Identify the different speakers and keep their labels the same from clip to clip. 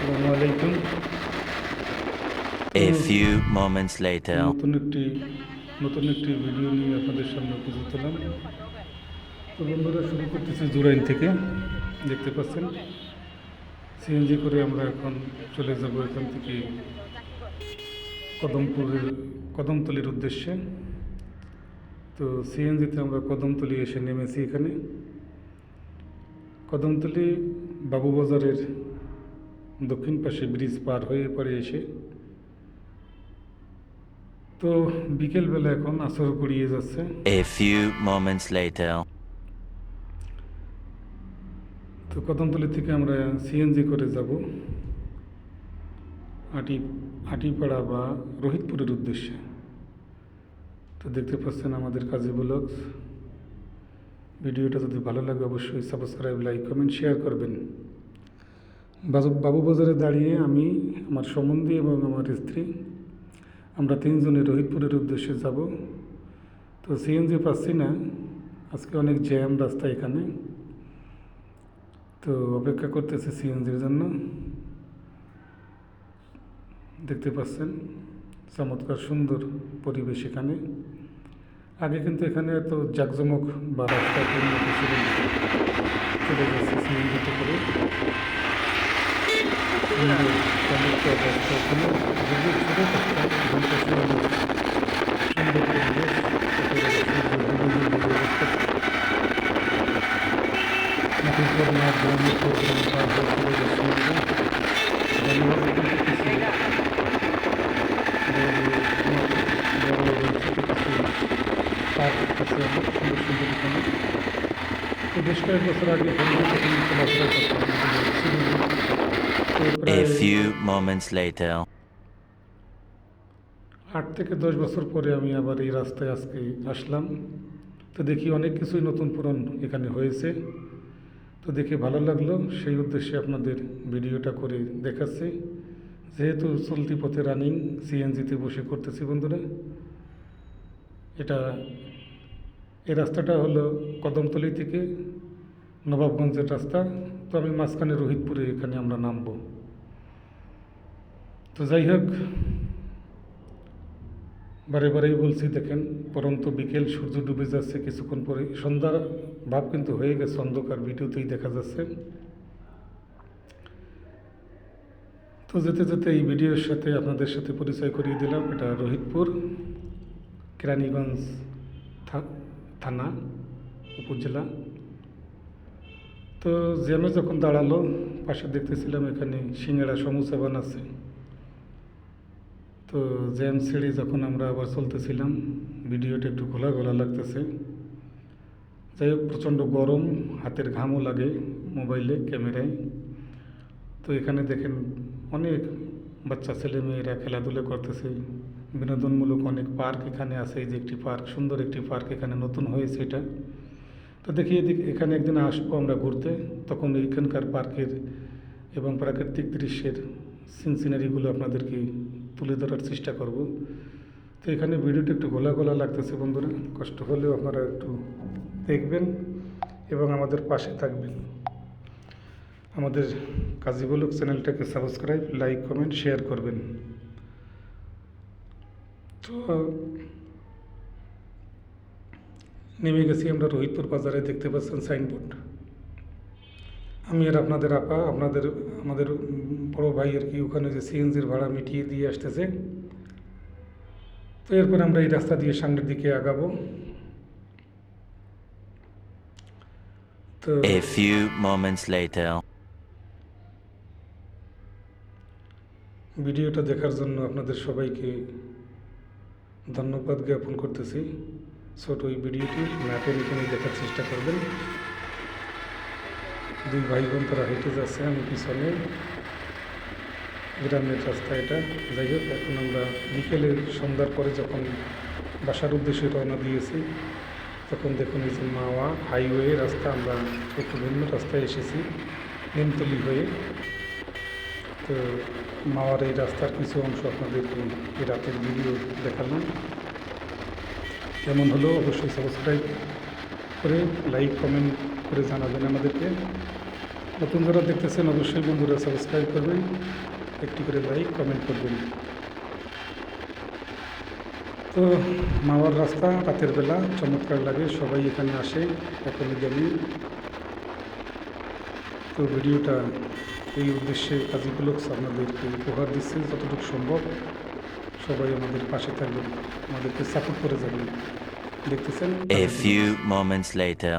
Speaker 1: আসসালামু আলাইকুম।
Speaker 2: A few moments later.
Speaker 1: নতুন একটি নতুন একটি ভিডিও নিয়ে আপনাদের সামনে উপস্থিত হলাম। তো বন্ধুরা শুরু করতেছি জুরাইন থেকে দেখতে পাচ্ছেন। সিএনজি করে আমরা এখন চলে যাব এখান থেকে কদমপুরের কদমতলির উদ্দেশ্যে। তো সিএনজিতে আমরা কদমতলি এসে নেমেছি এখানে। কদমতলি বাবুবাজারের দক্ষিণ পাশে ব্রিজ পার হয়ে পরে এসে। তো বিকেলবেলা এখন আসর গড়িয়ে যাচ্ছে।
Speaker 2: A few moments later.
Speaker 1: তো কদমতলি থেকে আমরা সিএনজি করে যাব। আটি আটিপাড়া বা রোহিতপুরের উদ্দেশ্যে। তো দেখতে পাচ্ছেন আমাদের কাজী ব্লগস। ভিডিওটা যদি ভালো লাগে অবশ্যই সাবস্ক্রাইব লাইক কমেন্ট শেয়ার করবেন। বাবুবাজারে দাঁড়িয়ে আমি, আমার সম্বন্ধী এবং আমার স্ত্রী, আমরা তিনজনে রোহিতপুরের উদ্দেশ্যে যাব। তো সিএনজি পাচ্ছি না, আজকে অনেক জ্যাম রাস্তা এখানে। তো অপেক্ষা করতেছে সিএনজির জন্য। দেখতে পাচ্ছেন, চমৎকার সুন্দর পরিবেশ এখানে। আগে কিন্তু এখানে এত জাঁকজমক বা রাস্তা। চলে যাচ্ছে সিএনজিতে করে। ਕੰਮ ਕਰਦੇ ਹਾਂ ਕੰਮ ਕਰਦੇ ਹਾਂ ਕੰਮ ਕਰਦੇ ਹਾਂ ਕੰਮ ਕਰਦੇ ਹਾਂ
Speaker 2: A few moments later.
Speaker 1: আট থেকে দশ বছর পরে আমি আবার এই রাস্তায় আজকে আসলাম। তো দেখি অনেক কিছুই নতুন পুরন এখানে হয়েছে। তো দেখে ভালো লাগল, সেই উদ্দেশ্যে আপনাদের ভিডিওটা করে দেখাচ্ছি। যেহেতু চলতি পথে রানিং সিএনজিতে বসে করতেছি বন্ধুরা। এটা, এই রাস্তাটা হলো কদমতলি থেকে নবাবগঞ্জের রাস্তা, তো আমি মাঝখানে রোহিতপুরে এখানে আমরা নামবো। তো যাই হোক, বারে বারেই বলছি, দেখেন, পরন্ত বিকেল সূর্য ডুবে যাচ্ছে কিছুক্ষণ পরে। সন্ধ্যার ভাব কিন্তু হয়ে গেছে, অন্ধকার ভিডিওতেই দেখা যাচ্ছে। তো যেতে যেতে এই ভিডিওর সাথে আপনাদের সাথে পরিচয় করিয়ে দিলাম, এটা রোহিতপুর, কেরানীগঞ্জ থানা, উপজেলা। তো জ্যামে যখন দাঁড়াল, পাশে দেখতেছিলাম এখানে সিঙ্গাড়া সমুচা বানাচ্ছে। তো জ্যাম ছেড়ে যখন আমরা আবার চলতেছিলাম, ভিডিওটা একটু ঘোলা ঘোলা লাগতেছে। যাই হোক, প্রচণ্ড গরম, হাতের ঘামও লাগে মোবাইলে, ক্যামেরায়। তো এখানে দেখেন অনেক বাচ্চা ছেলে মেয়েরা খেলাধুলা করতেছে। বিনোদনমূলক অনেক পার্ক এখানে আছে, এই যে একটি পার্ক, সুন্দর একটি পার্ক এখানে নতুন হয়েছে এটা। তো দেখি এদিক, এখানে একদিন আসব আমরা ঘুরতে। তখন এইখানকার পার্কের এবং প্রাকৃতিক দৃশ্যের সিন সিনারিগুলো আপনাদেরকে তুলে ধরার চেষ্টা করব। তো এখানে ভিডিওটা একটু গোলা গোলা লাগতেছে বন্ধুরা। কষ্ট হলেও আপনারা একটু দেখবেন এবং আমাদের পাশে থাকবেন। আমাদের কাজী বলুক চ্যানেলটাকে সাবস্ক্রাইব, লাইক, কমেন্ট, শেয়ার করবেন। তো নেমে গেছি আমরা রোহিতপুর বাজারে দেখতে পাচ্ছেন সাইনবোর্ড আমি আর আপনাদের আপা আপনাদের আমাদের বড় ভাই আর কি ওখানে যে সিএনজির ভাড়া মিটিয়ে দিয়ে আসতেছে। তো এরপর আমরা এই রাস্তা দিয়ে সামনের দিকে আগাবো। তো
Speaker 2: A few moments later.
Speaker 1: ভিডিওটা দেখার জন্য আপনাদের সবাইকে ধন্যবাদ জ্ঞাপন করতেছি। ছোট ওই ভিডিওটি না টেনে দেখার চেষ্টা করবেন। দুই ভাই বোন তারা হেঁটে যাচ্ছে, আমি পিছনে। গ্রামের রাস্তা এটা। যাই হোক, এখন আমরা বিকেলে সন্ধ্যার পরে যখন বাসার উদ্দেশ্যে রওনা দিয়েছি, তখন দেখুন এই যে মাওয়া হাইওয়ে রাস্তা, আমরা একটু ভিন্ন রাস্তায় এসেছি, নিমতলি হয়ে। তো মাওয়ার এই রাস্তার কিছু অংশ আপনাদেরকে এই রাতের ভিডিও দেখালাম। কেমন হলো? অবশ্যই সাবস্ক্রাইব করে লাইক কমেন্ট করে জানাবেন আমাদেরকে। নতুন যারা দেখতেছেন, অবশ্যই বন্ধুরা সাবস্ক্রাইব করবেন, একটি করে লাইক কমেন্ট করবেন। তো মাওয়ার রাস্তা রাতের বেলা, চমৎকার লাগে, সবাই এখানে আসে এখনই জানি। তো ভিডিওটা এই উদ্দেশ্যে কাজী আপনাদেরকে উপহার দিচ্ছে, যতটুকু সম্ভব। সবাই আমাদের পাশে থাকবেন আমাদেরকে সাপোর্ট করে যাবেন। দেখতেছেন?
Speaker 2: A few moments later.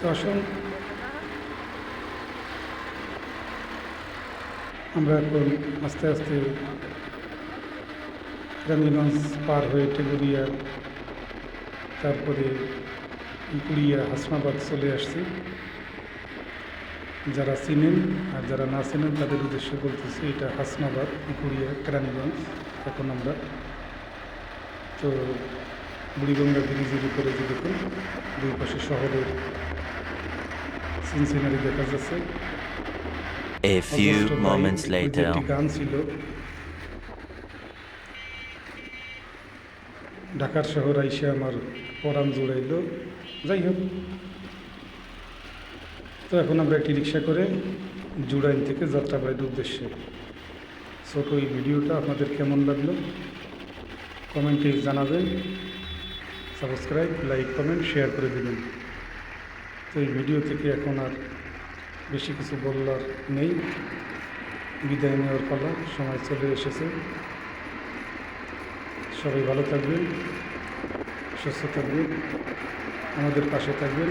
Speaker 1: তো আসুন। আমরা এখন আস্তে আস্তে রানীগঞ্জ পার হয়ে টেগুরিয়া তারপরে ইকুড়িয়া হাসনাবাদ চলে আসছি। যারা চিনেন আর যারা না চিনেন তাদের উদ্দেশ্যে বলতেছি এটা হাসনাবাদ ইকুড়িয়া কেরানীগঞ্জ এখন আমরা তো বুড়িগঙ্গা ব্রিজের উপরে যে দেখুন দুই পাশে শহরের সিনসিনারি দেখা যাচ্ছে।
Speaker 2: A few moments later.
Speaker 1: গান ছিল। ঢাকার শহর আইসে আমার পরাণ জুড়াইল। যাই হোক তো এখন আমরা একটি রিক্সা করে জুড়াইন থেকে যাত্রা যাত্রাবাড়ির উদ্দেশ্যে। ছোট এই ভিডিওটা আপনাদের কেমন লাগল? কমেন্টে জানাবেন। সাবস্ক্রাইব, লাইক, কমেন্ট, শেয়ার করে দেবেন। তো এই ভিডিও থেকে এখন আর বেশি কিছু বলার নেই। বিদায় নেওয়ার পালা, সময় চলে এসেছে। সবাই ভালো থাকবেন, সুস্থ থাকবেন, আমাদের পাশে থাকবেন।